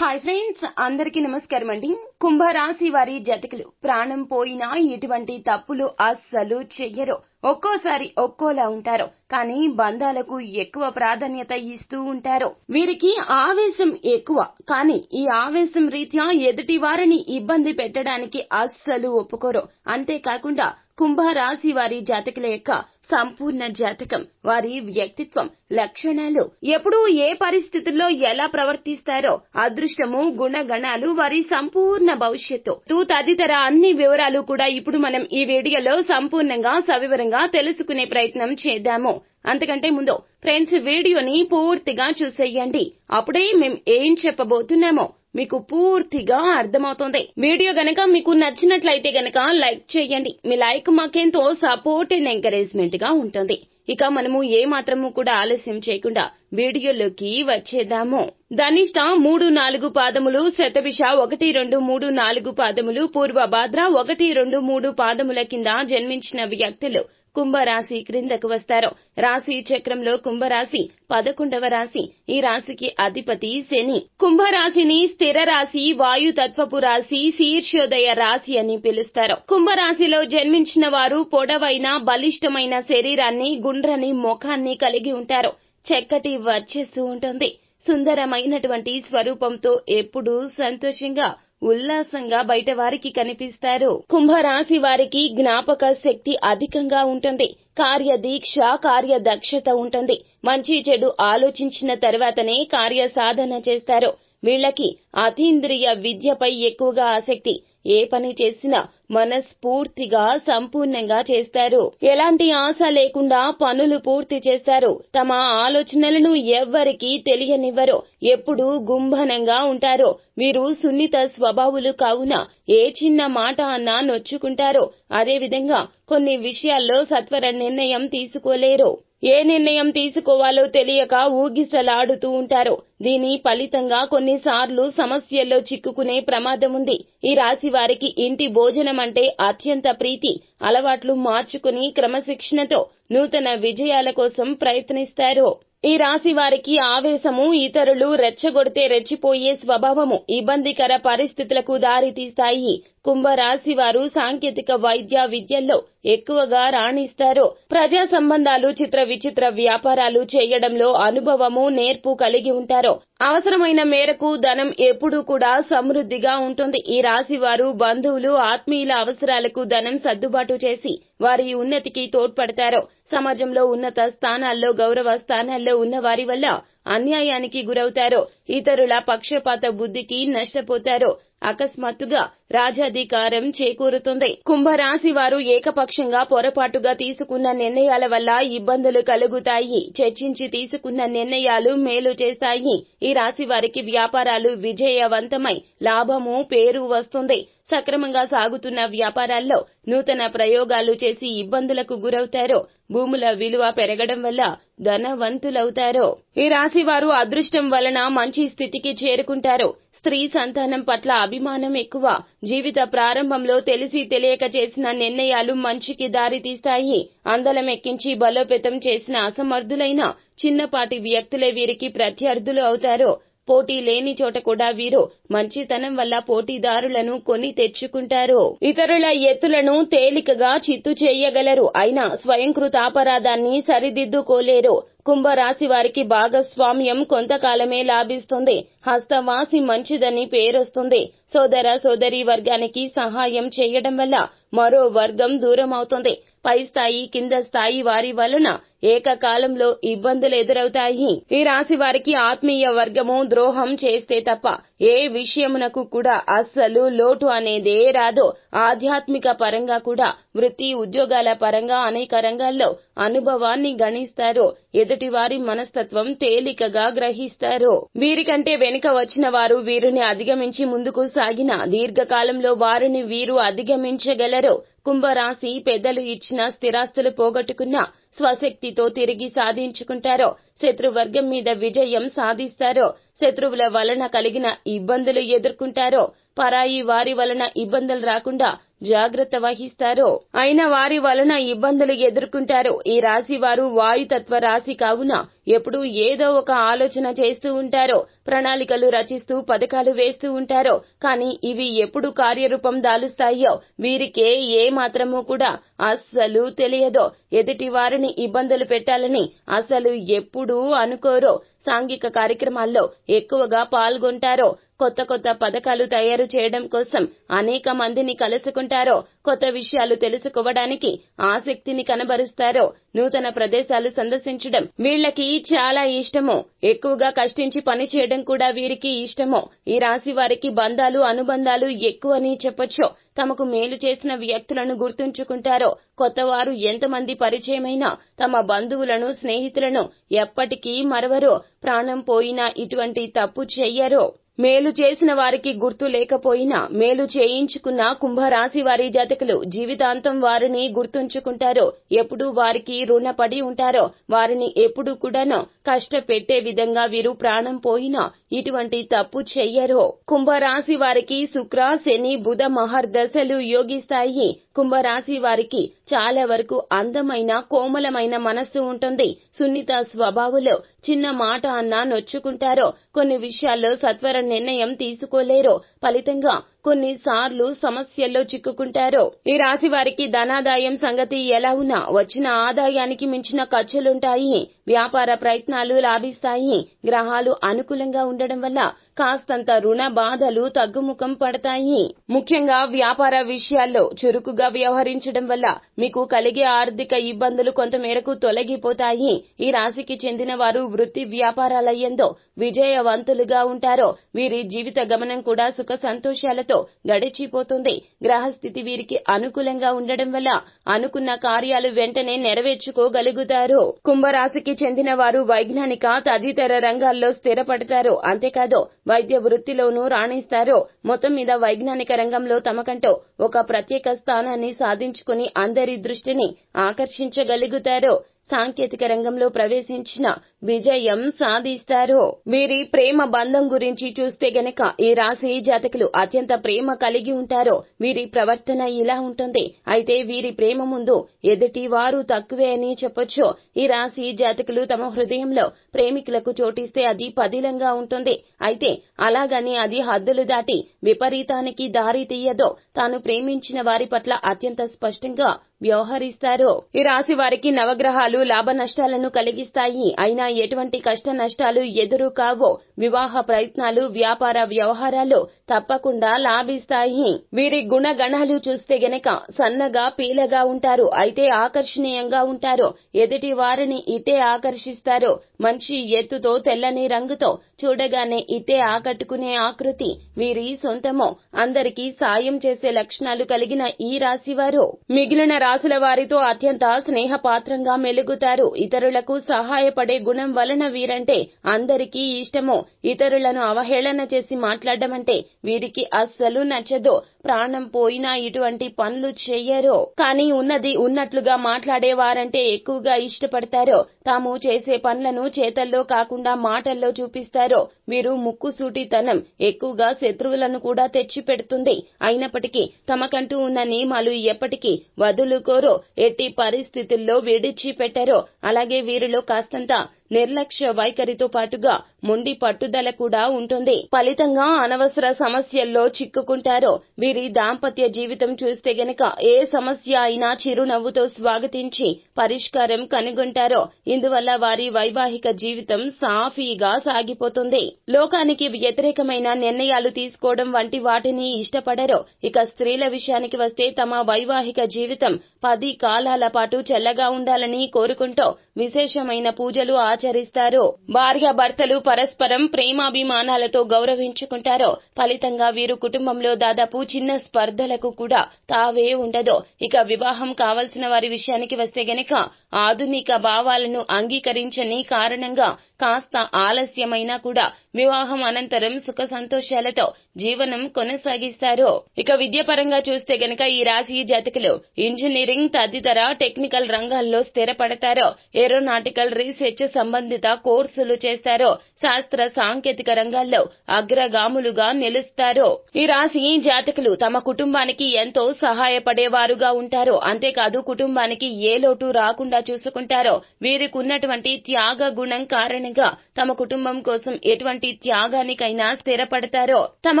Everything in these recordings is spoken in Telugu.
హాయ్ ఫ్రెండ్స్ అందరికీ నమస్కారం అండి. కుంభరాశి వారి జతకులు ప్రాణం పోయినా ఇటువంటి తప్పులు అస్సలు చెయ్యరు. ఒక్కోసారి ఒక్కోలా ఉంటారు. కానీ బంధాలకు ఎక్కువ ప్రాధాన్యత ఇస్తూ ఉంటారు. వీరికి ఆవేశం ఎక్కువ. కానీ ఈ ఆవేశం రీత్యా ఎదుటి వారిని ఇబ్బంది పెట్టడానికి అస్సలు ఒప్పుకోరు. అంతేకాకుండా కుంభరాశి వారి జాతకుల యొక్క సంపూర్ణ జాతకం వారి వ్యక్తిత్వం లక్షణాలు ఎప్పుడు ఏ పరిస్థితుల్లో ఎలా ప్రవర్తిస్తారో అదృష్టము గుణగణాలు వారి సంపూర్ణ భవిష్యత్తు. తదితర అన్ని వివరాలు కూడా ఇప్పుడు మనం ఈ వీడియోలో సంపూర్ణంగా సవివరంగా తెలుసుకునే ప్రయత్నం చేద్దాము. అంతకంటే ముందు ఫ్రెండ్స్ వీడియోని పూర్తిగా చూసేయండి. అప్పుడే మేం ఏం చెప్పబోతున్నామో మీకు పూర్తిగా అర్థమవుతుంది. వీడియో గనక మీకు నచ్చినట్లయితే గనక లైక్ చేయండి. మీ లైక్ మాకెంతో సపోర్ట్ అండ్ ఎంకరేజ్మెంట్గా ఉంటుంది. ఇక మనము ఏ మాత్రము కూడా ఆలస్యం చేయకుండా వీడియోలోకి వచ్చేద్దాము. ధనిష్ట మూడు నాలుగు పాదములు శతభిష ఒకటి రెండు మూడు నాలుగు పాదములు పూర్వ భాద్ర ఒకటి రెండు మూడు పాదముల కింద జన్మించిన వ్యక్తులు. కుంభరాశి క్రిందకు వస్తారు. రాశి చక్రంలో కుంభరాశి పదకొండవ రాశి. ఈ రాశికి అధిపతి శని. కుంభరాశిని స్థిర రాశి వాయు తత్వపు రాశి శీర్షోదయ రాశి అని పిలుస్తారు. కుంభరాశిలో జన్మించిన వారు పొడవైన బలిష్టమైన శరీరాన్ని గుండ్రని ముఖాన్ని కలిగి ఉంటారు. చక్కటి వర్చస్సు ఉంటుంది. సుందరమైనటువంటి స్వరూపంతో ఎప్పుడూ సంతోషంగా ఉల్లాసంగా బయట వారికి కనిపిస్తారు. కుంభరాశి వారికి జ్ఞాపక శక్తి అధికంగా ఉంటుంది. కార్యదీక్ష కార్యదక్షత ఉంటుంది. మంచి చెడు ఆలోచించిన తర్వాతనే కార్య సాధన చేస్తారు. వీళ్ళకి అతీంద్రియ విద్యపై ఎక్కువగా ఆసక్తి. ఏ పని చేసినా మనస్ఫూర్తిగా సంపూర్ణంగా చేస్తారు. ఎలాంటి ఆశ లేకుండా పనులు పూర్తి చేస్తారు. తమ ఆలోచనలను ఎవ్వరికీ తెలియనివ్వరు. ఎప్పుడూ గుంభనంగా ఉంటారు. వీరు సున్నిత స్వభావులు కావున ఏ చిన్న మాట అన్నా నొచ్చుకుంటారు. అదేవిధంగా కొన్ని విషయాల్లో సత్వర నిర్ణయం తీసుకోలేరు. ఏ నిర్ణయం తీసుకోవాలో తెలియక ఊగిసలాడుతూ ఉంటారు. దీని ఫలితంగా కొన్నిసార్లు సమస్యల్లో చిక్కుకునే ప్రమాదం ఉంది. ఈ రాశి వారికి ఇంటి భోజనం అంటే అత్యంత ప్రీతి. అలవాట్లు మార్చుకుని క్రమశిక్షణతో నూతన విజయాల కోసం ప్రయత్నిస్తారు. ఈ రాశి వారికి ఆవేశము ఇతరులు రెచ్చగొడితే రెచ్చిపోయే స్వభావము ఇబ్బందికర పరిస్థితులకు దారితీస్తాయి. కుంభరాశి వారు సాంకేతిక వైద్య విద్యల్లో ఎక్కువగా రాణిస్తారు. ప్రజా సంబంధాలు చిత్ర విచిత్ర వ్యాపారాలు చేయడంలో అనుభవము నేర్పు కలిగి ఉంటారు. అవసరమైన మేరకు ధనం ఎప్పుడూ కూడా సమృద్ధిగా ఉంటుంది. ఈ రాశి వారు బంధువులు ఆత్మీయుల అవసరాలకు ధనం సర్దుబాటు చేసి వారి ఉన్నతికి తోడ్పడతారు. సమాజంలో ఉన్నత స్థానాల్లో గౌరవ స్థానాల్లో ఉన్న వారి వల్ల అన్యాయానికి గురవుతారో ఇతరుల పక్షపాత బుద్ధికి నష్టపోతారో అకస్మాత్తుగా రాజాధికారం చేకూరుతుంది. కుంభరాశి వారు ఏకపక్షంగా పొరపాటుగా తీసుకున్న నిర్ణయాల వల్ల ఇబ్బందులు కలుగుతాయి. చర్చించి తీసుకున్న నిర్ణయాలు మేలు చేస్తాయి. ఈ రాశి వారికి వ్యాపారాలు విజయవంతమై లాభము పేరు వస్తుంది. సక్రమంగా సాగుతున్న వ్యాపారాల్లో నూతన ప్రయోగాలు చేసి ఇబ్బందులకు గురవుతారు భూముల విలువ పెరగడం వల్ల ధనవంతులవుతారో? ఈ రాశి వారు అదృష్టం వలన మంచి స్థితికి చేరుకుంటారు? స్త్రీ సంతానం పట్ల అభిమానం ఎక్కువ. జీవిత ప్రారంభంలో తెలిసి తెలియక చేసిన నిర్ణయాలు మంచికి దారితీస్తాయి అందలం ఎక్కించి బలోపేతం చేసిన అసమర్థులైన చిన్నపాటి వ్యక్తులే వీరికి ప్రత్యర్థులు అవుతారు? పోటీ లేని చోట కూడా వీరు మంచితనం వల్ల పోటీదారులను కొని తెచ్చుకుంటారు. ఇతరుల ఎత్తులను తేలికగా చిత్తు చేయగలరు. అయినా స్వయంకృతాపరాధాన్ని సరిదిద్దుకోలేరు. కుంభరాశి వారికి భాగస్వామ్యం కొంతకాలమే లాభిస్తుంది. హస్తవాసి మంచిదని పేరొస్తుంది. సోదర సోదరి వర్గానికి సహాయం చేయడం వల్ల మరో వర్గం దూరం అవుతుంది పై స్థాయి కింద స్థాయి వారి వలన ఏకకాలంలో ఇబ్బందులు ఎదురవుతాయి. ఈ రాశి వారికి ఆత్మీయ వర్గము ద్రోహం చేస్తే తప్ప ఏ విషయమునకు కూడా అస్సలు లోటు అనేదే రాదు. ఆధ్యాత్మిక పరంగా కూడా వృత్తి ఉద్యోగాల పరంగా అనేక రంగాల్లో అనుభవాన్ని గణిస్తారు. ఎదుటి వారి మనస్తత్వం తేలికగా గ్రహిస్తారు. వీరికంటే వెనుక వచ్చిన వారు వీరిని అధిగమించి ముందుకు సాగిన దీర్ఘకాలంలో వారిని వీరు అధిగమించగలరు కుంభరాశి పెద్దలు ఇచ్చిన స్థిరాస్తులు పోగొట్టుకున్న స్వశక్తితో తిరిగి సాధించుకుంటారో శత్రువర్గం మీద విజయం సాధిస్తారో శత్రువుల వలన కలిగిన ఇబ్బందులు ఎదుర్కొంటారో పరాయి వారి వలన ఇబ్బందులు రాకుండా జాగ్రత్త వహిస్తారో. అయిన వారి వలన ఇబ్బందులు ఎదుర్కొంటారు ఈ రాశి వారు వాయుతత్వ రాశి కావున ఎప్పుడూ ఏదో ఒక ఆలోచన చేస్తూ ఉంటారో ప్రణాళికలు రచిస్తూ పథకాలు వేస్తూ ఉంటారో కానీ ఇవి ఎప్పుడు కార్యరూపం దాలుస్తాయో వీరికే ఏ మాత్రము కూడా అస్సలు తెలియదో. ఎదుటి వారిని ఇబ్బందులు పెట్టాలని అసలు ఎప్పుడూ అనుకోరో. సాంఘిక కార్యక్రమాల్లో ఎక్కువగా పాల్గొంటారో. కొత్త కొత్త పథకాలు తయారు చేయడం కోసం అనేక మందిని కలుసుకుంటారో. కొత్త విషయాలు తెలుసుకోవడానికి ఆసక్తిని కనబరుస్తారో. నూతన ప్రదేశాలు సందర్శించడం వీళ్ళకి చాలా ఇష్టమో. ఎక్కువగా కష్టించి పని చేయడం కూడా వీరికి ఇష్టమో. ఈ రాశి వారికి బంధాలు అనుబంధాలు ఎక్కువని చెప్పొచ్చు. తమకు మేలు చేసిన వ్యక్తులను గుర్తుంచుకుంటారో. కొత్తవారు ఎంతమంది పరిచయమైన తమ బంధువులను స్నేహితులను ఎప్పటికీ మరవరో ప్రాణం పోయినా ఇటువంటి తప్పు చెయ్యరో. మేలు చేసిన వారికి గుర్తు లేకపోయినా మేలు చేయించుకున్న కుంభరాశి వారి జాతకులు జీవితాంతం వారిని గుర్తుంచుకుంటారో ఎప్పుడూ వారికి రుణపడి ఉంటారో వారిని ఎప్పుడు కూడాను కష్టపెట్టే విధంగా వీరు ప్రాణం పోయినా ఇటువంటి తప్పు చెయ్యరు. కుంభరాశి వారికి శుక్ర శని బుధ మహర్దశలు యోగిస్తాయి కుంభరాశి వారికి చాలా వరకు అందమైన కోమలమైన మనస్సు ఉంటుంది. సున్నిత స్వభావులు చిన్న మాట అన్నా నొచ్చుకుంటారో కొన్ని విషయాల్లో సత్వర నిర్ణయం తీసుకోలేరో ఫలితంగా కొన్నిసార్లు సమస్యల్లో చిక్కుకుంటారో. ఈ రాశి వారికి ధనాదాయం సంగతి ఎలా ఉన్నా వచ్చిన ఆదాయానికి మించిన ఖర్చులుంటాయి. వ్యాపార ప్రయత్నాలు లాభిస్తాయి. గ్రహాలు అనుకూలంగా ఉండడం వల్ల కాస్తంత రుణ బాధలు తగ్గుముఖం పడతాయి. ముఖ్యంగా వ్యాపార విషయాల్లో చురుకుగా వ్యవహరించడం వల్ల మీకు కలిగే ఆర్థిక ఇబ్బందులు కొంతమేరకు తొలగిపోతాయి. ఈ రాశికి చెందిన వారు వృత్తి వ్యాపారాలయ్యందో విజయవంతులుగా ఉంటారో వీరి జీవిత గమనం కూడా సుఖ సంతోషాలతో గడిచిపోతుంది. గ్రహస్థితి వీరికి అనుకూలంగా ఉండడం వల్ల అనుకున్న కార్యాలు వెంటనే నెరవేర్చుకోగలుగుతారు. కుంభరాశికి చెందిన వారు వైజ్ఞానిక తదితర రంగాల్లో స్థిరపడతారు. అంతేకాదు వైద్య వృత్తిలోనూ రాణిస్తారు. మొత్తం మీద వైజ్ఞానిక రంగంలో తమకంటూ ఒక ప్రత్యేక స్థానాన్ని సాధించుకుని అందరి దృష్టిని ఆకర్షించగలుగుతారు. సాంకేతిక రంగంలో ప్రవేశించిన విజయం సాధిస్తారు. వీరి ప్రేమ బంధం గురించి చూస్తే గనక ఈ రాశి జాతకులు అత్యంత ప్రేమ కలిగి ఉంటారో. వీరి ప్రవర్తన ఇలా ఉంటుంది. అయితే వీరి ప్రేమ ముందు ఎదుటి వారు తక్కువే అని చెప్పొచ్చు. ఈ రాశి జాతకులు తమ హృదయంలో ప్రేమికులకు చోటిస్తే అది పదిలంగా ఉంటుంది. అయితే అలాగని అది హద్దులు దాటి విపరీతానికి దారి తీయదో. తాను ప్రేమించిన వారి పట్ల అత్యంత స్పష్టంగా వ్యవహరిస్తారు? ఈ రాశి వారికి నవగ్రహాలు లాభ నష్టాలను కలిగిస్తాయి. అయినా ఎటువంటి కష్ట నష్టాలు ఎదురు కావో? వివాహ ప్రయత్నాలు వ్యాపార వ్యవహారాలు తప్పకుండా లాభిస్తాయి. వీరి గుణగణాలు చూస్తే గనక సన్నగా పీలగా ఉంటారు. అయితే ఆకర్షణీయంగా ఉంటారు. ఎదుటి వారిని ఇతే ఆకర్షిస్తారు. మంచి ఎత్తుతో తెల్లని రంగుతో చూడగానే ఇతే ఆకట్టుకునే ఆకృతి వీరి సొంతమో. అందరికీ సాయం చేసే లక్షణాలు కలిగిన ఈ రాశి వారు. మిగిలిన రాశుల వారితో అత్యంత స్నేహపాత్రంగా మెలుగుతారు. ఇతరులకు సహాయపడే గుణం వలన వీరంటే అందరికీ ఇష్టము ఇతరులను అవహేళన చేసి మాట్లాడడం అంటే వీరికి అస్సలు నచ్చదు. ప్రాణం పోయినా ఇటువంటి పనులు చేయరో కానీ ఉన్నది ఉన్నట్లుగా మాట్లాడేవారంటే ఎక్కువగా ఇష్టపడతారో. తాము చేసే పనులను చేతల్లో కాకుండా మాటల్లో చూపిస్తారో. వీరు ముక్కుసూటితనం ఎక్కువగా శత్రువులను కూడా తెచ్చి పెడుతుంది అయినప్పటికీ తమకంటూ ఉన్న నియమాలు ఎప్పటికీ వదులుకోరో. ఎట్టి పరిస్థితుల్లో విడిచిపెట్టరో. అలాగే వీరిలో కాస్తంత నిర్లక్ష్య వైఖరితో పాటుగా మొండి పట్టుదల కూడా ఉంటుంది. ఫలితంగా అనవసర సమస్యల్లో చిక్కుకుంటారో వీరి దాంపత్య జీవితం చూస్తే గనక ఏ సమస్య అయినా చిరునవ్వుతో స్వాగతించి పరిష్కారం కనుగొంటారో ఇందువల్ల వారి వైవాహిక జీవితం సాఫీగా సాగిపోతుంది. లోకానికి వ్యతిరేకమైన నిర్ణయాలు తీసుకోవడం వంటి వాటిని ఇష్టపడరో ఇక స్త్రీల విషయానికి వస్తే తమ వైవాహిక జీవితం పది కాలాల పాటు చల్లగా ఉండాలని కోరుకుంటూ విశేషమైన పూజలు ఆచరిస్తారు? భార్య భర్తలు పరస్పరం ప్రేమాభిమానాలతో గౌరవించుకుంటారో? ఫలితంగా వీరు కుటుంబంలో దాదాపు చిన్న స్పర్ధలకు కూడా తావే ఉండదు? ఇక వివాహం కావలసిన వారి విషయానికి వస్తే గనక ఆధునిక భావాలను అంగీకరించని కారణంగా కాస్త ఆలస్యమైనా కూడా వివాహం అనంతరం సుఖ సంతోషాలతో జీవనం కొనసాగిస్తారు? ఇక విద్యాపరంగా చూస్తే గనక ఈ రాశి జాతకులు ఇంజనీరింగ్ తదితర టెక్నికల్ రంగాల్లో స్థిరపడతారు? ఏరోనాటికల్ రీసెర్చ్ సంబంధిత కోర్సులు చేస్తారో శాస్త్ర సాంకేతిక రంగాల్లో అగ్రగాములుగా నిలుస్తారో. ఈ రాశి జాతకులు తమ కుటుంబానికి ఎంతో సహాయపడేవారుగా ఉంటారో. అంతేకాదు కుటుంబానికి ఏ లోటు రాకుండా చూసుకుంటారో వీరికున్నటువంటి త్యాగ గుణం కారణంగా తమ కుటుంబం కోసం ఎటువంటి త్యాగానికైనా స్థిరపడతారో తమ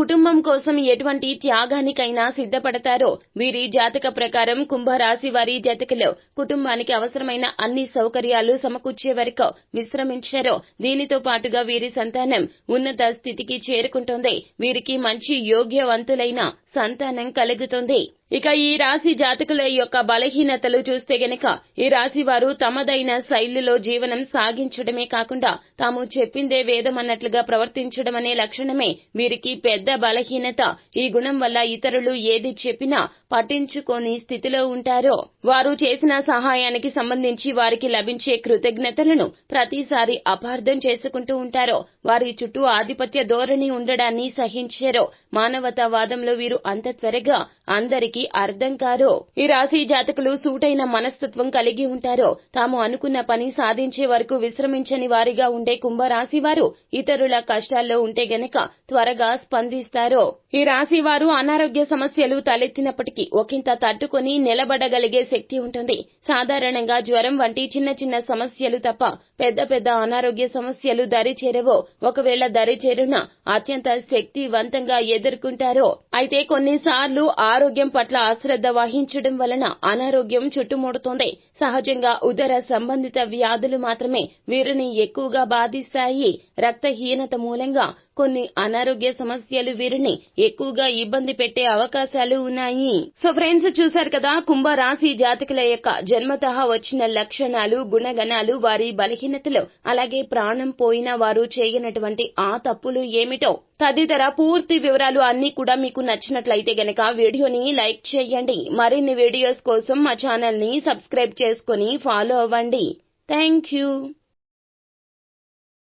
కుటుంబం కోసం ఎటువంటి త్యాగానికైనా సిద్ధపడతారో వీరి జాతక ప్రకారం కుంభరాశి వారి జాతకులు కుటుంబానికి అవసరమైన అన్ని సౌకర్యాలు సమకూర్చే వరకు విశ్రమించారో. దీనితో పాటుగా వీరి సంతానం ఉన్నత స్థితికి చేరుకుంటోంది. వీరికి మంచి యోగ్యవంతులైన సంతానం కలుగుతుంది. ఇక ఈ రాశి జాతకుల యొక్క బలహీనతలు చూస్తే గనక ఈ రాశి వారు తమదైన శైలిలో జీవనం సాగించడమే కాకుండా తాము చెప్పిందే వేదం అన్నట్లుగా ప్రవర్తించడం అనే లక్షణమే వీరికి పెద్ద బలహీనత. ఈ గుణం వల్ల ఇతరులు ఏది చెప్పినా పట్టించుకోని స్థితిలో ఉంటారో. వారు చేసిన సహాయానికి సంబంధించి వారికి లభించే కృతజ్ఞతలను ప్రతిసారి అపార్థం చేసుకుంటూ ఉంటారో. వారి చుట్టూ ఆధిపత్య ధోరణి ఉండడాన్ని సహించారో. మానవతావాదంలో వీరు అంత త్వరగా అందరికీ అర్థం కారో? ఈ రాశి జాతకులు సూటైన మనస్తత్వం కలిగి ఉంటారో? తాము అనుకున్న పని సాధించే వరకు విశ్రమించని వారిగా ఉండే కుంభరాశి వారు ఇతరుల కష్టాల్లో ఉంటే గనక త్వరగా స్పందిస్తారో? ఈ రాశి వారు అనారోగ్య సమస్యలు తలెత్తినప్పటికీ ఒకంత తట్టుకొని నిలబడగలిగే శక్తి ఉంటుంది. సాధారణంగా జ్వరం వంటి చిన్న చిన్న సమస్యలు తప్ప పెద్ద పెద్ద అనారోగ్య సమస్యలు దరి చేరవో? ఒకవేళ దరి చేరున అత్యంత శక్తివంతంగా ఎదుర్కొంటారో? అయితే కొన్నిసార్లు ఆరోగ్యం పట్ల అశ్రద్ధ వహించడం వలన అనారోగ్యం చుట్టుముడుతోంది. సహజంగా ఉదర సంబంధిత వ్యాధులు మాత్రమే వీరిని ఎక్కువగా బాధిస్తాయి. రక్తహీనత మూలంగా కొన్ని అనారోగ్య సమస్యలు వీరిని ఎక్కువగా ఇబ్బంది పెట్టే అవకాశాలు ఉన్నాయి. సో ఫ్రెండ్స్ చూశారు కదా కుంభ రాశి జాతకుల యొక్క జన్మత వచ్చిన లక్షణాలు గుణగణాలు వారి బలహీనతలు అలాగే ప్రాణం పోయిన వారు చేయనటువంటి ఆ తప్పులు ఏమిటో తదితర పూర్తి వివరాలు అన్ని కూడా మీకు నచ్చినట్లయితే గనక వీడియోని లైక్ చేయండి. మరిన్ని వీడియోస్ కోసం మా ఛానల్ని సబ్స్క్రైబ్ చేసుకుని ఫాలో అవ్వండి. Thank you